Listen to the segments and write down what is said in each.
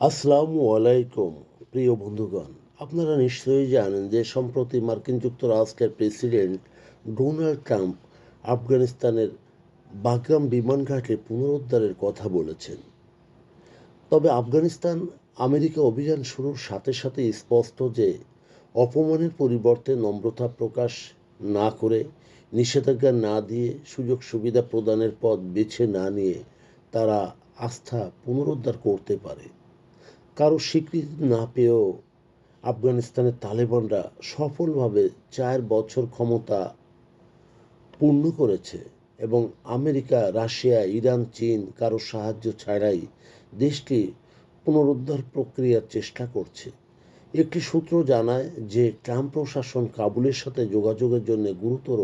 আসসালামু আলাইকুম, প্রিয় বন্ধুগণ। আপনারা নিশ্চয়ই জানেন যে সম্প্রতি মার্কিন যুক্তরাষ্ট্রের প্রেসিডেন্ট ডোনাল্ড ট্রাম্প আফগানিস্তানের বাগরাম বিমান ঘাটে পুনরুদ্ধারের কথা বলেছেন। তবে আফগানিস্তান আমেরিকা অভিযান শুরুর সাথে সাথে স্পষ্ট যে অপমানের পরিবর্তে নম্রতা প্রকাশ না করে, নিষেধাজ্ঞা না দিয়ে সুযোগ সুবিধা প্রদানের পথ বেছে না নিয়ে তারা আস্থা পুনরুদ্ধার করতে পারে। কারও স্বীকৃতি না পেয়েও আফগানিস্তানের তালেবানরা সফলভাবে চার বছর ক্ষমতা পূর্ণ করেছে এবং আমেরিকা, রাশিয়া, ইরান, চীন কারও সাহায্য ছাড়াই দেশটি পুনরুদ্ধার প্রক্রিয়ার চেষ্টা করছে। একটি সূত্র জানায় যে, ট্রাম্প প্রশাসন কাবুলের সাথে যোগাযোগের জন্য গুরুতর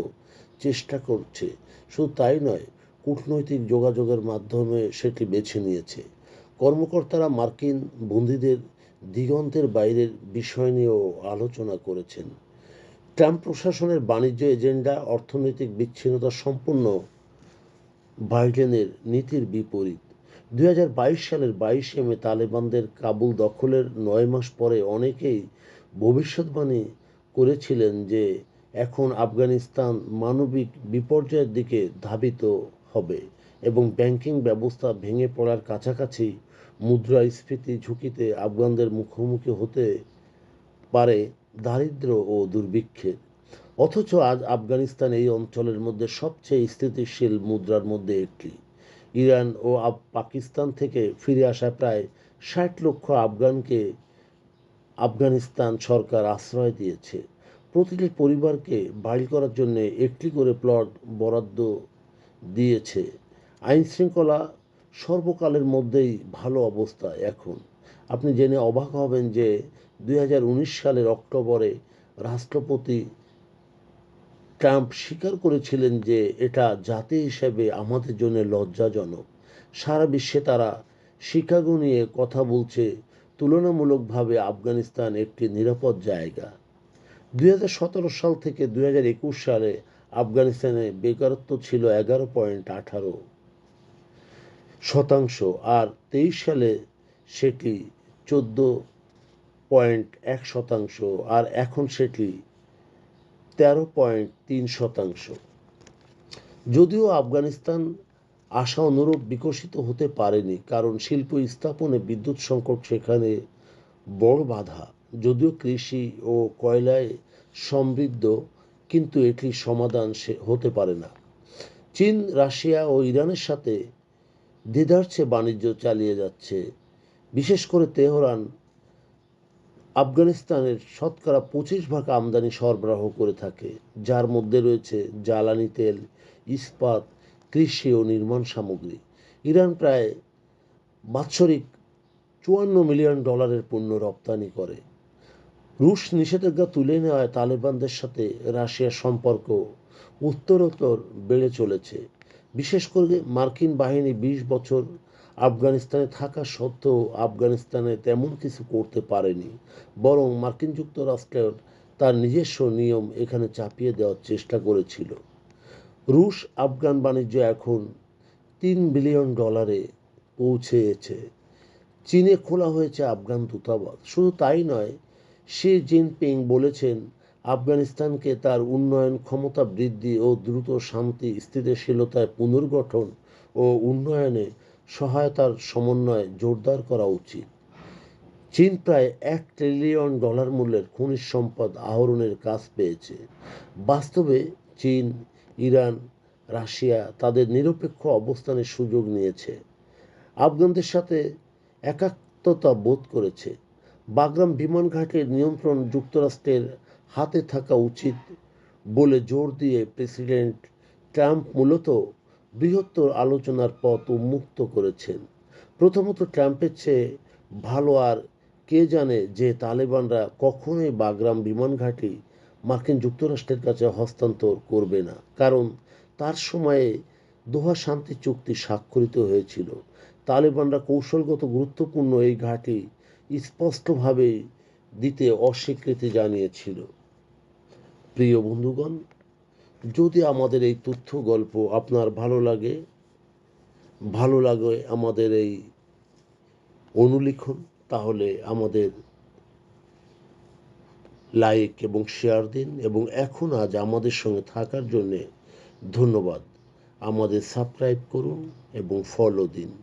চেষ্টা করছে। শুধু তাই নয়, কূটনৈতিক যোগাযোগের মাধ্যমে সেটি বেছে নিয়েছে। কর্মকর্তারা মার্কিন বন্দীদের দিগন্তের বাইরের বিষয় নিয়েও আলোচনা করেছেন। ট্রাম্প প্রশাসনের বাণিজ্য এজেন্ডা, অর্থনৈতিক বিচ্ছিন্নতা সম্পূর্ণ বাইডেনের নীতির বিপরীত। দুই হাজার বাইশ সালের বাইশে মে তালেবানদের কাবুল দখলের নয় মাস পরে অনেকেই ভবিষ্যৎবাণী করেছিলেন যে এখন আফগানিস্তান মানবিক বিপর্যয়ের দিকে ধাবিত হবে। এবং ব্যাংকিং ব্যবস্থা ভেঙে পড়ার কাছাকাছি মুদ্রাস্ফীতি ঝুঁকিতে আফগানদের মুখোমুখি হতে পারে দারিদ্র ও দুর্ভিক্ষের অথচ আজ আফগানিস্তান এই অঞ্চলের মধ্যে সবচেয়ে স্থিতিশীল মুদ্রার মধ্যে একটি। ইরান ও পাকিস্তান থেকে ফিরে আসা প্রায় ষাট লক্ষ আফগানকে আফগানিস্তান সরকার আশ্রয় দিয়েছে। প্রতিটি পরিবারকে বাড়ি করার জন্য একটি করে প্লট বরাদ্দ দিয়েছে। আইন শৃঙ্খলা সর্বকালের মধ্যেই ভালো অবস্থা এখন। আপনি জেনে অবাক হবেন যে দুই হাজার উনিশ সালের অক্টোবরে রাষ্ট্রপতি ট্রাম্প স্বীকার করেছিলেন যে এটা জাতি হিসেবে আমাদের জন্য লজ্জাজনক। সারা বিশ্বে তারা শিকাগো নিয়ে কথা বলছে, তুলনামূলকভাবে আফগানিস্তান একটি নিরাপদ জায়গা। দুই হাজার সতেরো সাল থেকে দু হাজার একুশ সালে আফগানিস্তানে বেকারত্ব ছিল এগারো পয়েন্ট আঠারো। শতাংশ। আর তেইশ সালে সেটি চোদ্দ পয়েন্ট এক শতাংশ, আর এখন সেটি তেরো পয়েন্ট তিন শতাংশ। যদিও আফগানিস্তান আশা অনুরূপ বিকশিত হতে পারেনি, কারণ শিল্প স্থাপনে বিদ্যুৎ সংকট সেখানে বড় বাধা। যদিও কৃষি ও কয়লায় সমৃদ্ধ, কিন্তু এটি সমাধান সে হতে পারে না। চীন, রাশিয়া ও ইরানের সাথে দ্বিধার্ছে বাণিজ্য চালিয়ে যাচ্ছে। বিশেষ করে তেহরান, আফগানিস্তানের শতকরা পঁচিশ ভাগ আমদানি সরবরাহ করে থাকে, যার মধ্যে রয়েছে জ্বালানি তেল, ইস্পাত, কৃষি ও নির্মাণ সামগ্রী। ইরান প্রায় বাৎসরিক চুয়ান্ন মিলিয়ন ডলারের পণ্য রপ্তানি করে। রুশ নিষেধাজ্ঞা তুলে নেওয়ায় তালেবানদের সাথে রাশিয়ার সম্পর্ক উত্তরোত্তর বেড়ে চলেছে। বিশেষ করে মার্কিন বাহিনী বিশ বছর আফগানিস্তানে থাকা সত্ত্বেও আফগানিস্তানে তেমন কিছু করতে পারেনি। বরং মার্কিন যুক্তরাষ্ট্রের তার নিজস্ব নিয়ম এখানে চাপিয়ে দেওয়ার চেষ্টা করেছিল। রুশ আফগান বাণিজ্য এখন তিন বিলিয়ন ডলারে পৌঁছেছে। চীনে খোলা হয়েছে আফগান দূতাবাস। শুধু তাই নয়, শি জিনপিং বলেছেন আফগানিস্তানকে তার উন্নয়ন ক্ষমতা বৃদ্ধি ও দ্রুত শান্তি স্থিতিশীলতায় পুনর্গঠন ও উন্নয়নে সহায়তার সমন্বয় জোরদার করা উচিত। চীন প্রায় এক ট্রিলিয়ন ডলার মূল্যের খনিজ সম্পদ আহরণের কাজ পেয়েছে। বাস্তবে চীন, ইরান, রাশিয়া তাদের নিরপেক্ষ অবস্থানের সুযোগ নিয়েছে। আফগানদের সাথে একাত্মতা বোধ করেছে। বাগরাম বিমান ঘাটের নিয়ন্ত্রণ যুক্তরাষ্ট্রের হাতে থাকা উচিত বলে জোর দিয়ে প্রেসিডেন্ট ট্রাম্প মূলত বৃহত্তর আলোচনার পথ উন্মুক্ত করেছেন। প্রথমত ট্রাম্পের চেয়ে ভালো আর কে জানে যে তালেবানরা কখনোই বাগরাম বিমান ঘাঁটি মার্কিন যুক্তরাষ্ট্রের কাছে হস্তান্তর করবে না, কারণ তার সময়ে দোহা শান্তি চুক্তি স্বাক্ষরিত হয়েছিল। তালেবানরা কৌশলগত গুরুত্বপূর্ণ এই ঘাঁটি স্পষ্টভাবে দিতে অস্বীকৃতি জানিয়েছিল। প্রিয় বন্ধুগণ, যদি আমাদের এই তথ্য গল্প আপনার ভালো লাগে ভালো লাগে আমাদের এই অনুলিখন, তাহলে আমাদের লাইক এবং শেয়ার দিন এবং এখন আজ আমাদের সঙ্গে থাকার জন্যে ধন্যবাদ। আমাদের সাবস্ক্রাইব করুন এবং ফলো দিন।